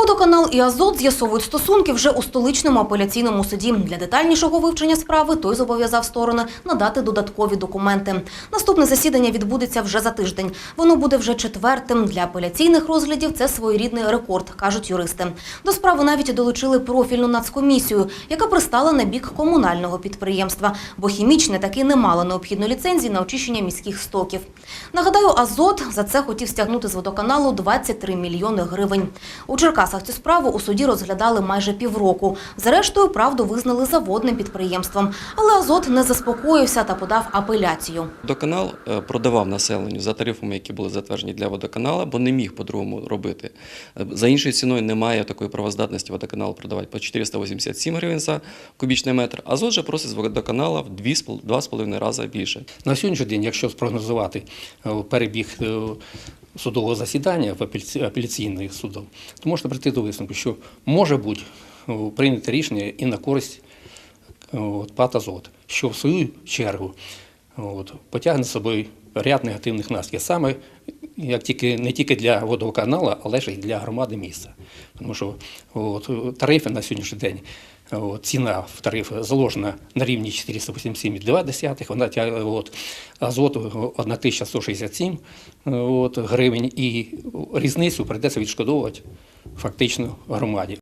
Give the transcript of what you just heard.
Водоканал і Азот з'ясовують стосунки вже у столичному апеляційному суді. Для детальнішого вивчення справи той зобов'язав сторони надати додаткові документи. Наступне засідання відбудеться вже за тиждень. Воно буде вже четвертим. Для апеляційних розглядів це своєрідний рекорд, кажуть юристи. До справи навіть долучили профільну нацкомісію, яка пристала на бік комунального підприємства, бо хімічне таки не мало необхідної ліцензії на очищення міських стоків. Нагадаю, Азот за це хотів стягнути з водоканалу 23 мільйони гривень. У Черкасах цю справу у суді розглядали майже півроку. Зрештою, правду визнали заводним підприємством. Але Азот не заспокоївся та подав апеляцію. Водоканал е, продавав населенню за тарифами, які були затверджені для водоканала, бо не міг по-другому робити. Е, За іншою ціною немає такої правоздатності водоканалу продавати по 487 гривень за кубічний метр. Азот же просить з водоканала в 2,5 рази більше. На сьогоднішній день, якщо спрогнозувати е, перебіг судового засідання в апеляційних судом, то можна прийти до висновку, що може бути е, прийнято рішення і на користь е, от, ПАТ «Азот», що в свою чергу от, потягне з собою ряд негативних наслідків. Саме як тільки не тільки для водоканалу, але ж і для громади міста. Тому що от, тарифи на сьогоднішній день, от, ціна в тариф заложена на рівні 487,2, вона от, азот 1167 от, гривень, і різницю прийдеться відшкодовувати фактично громаді.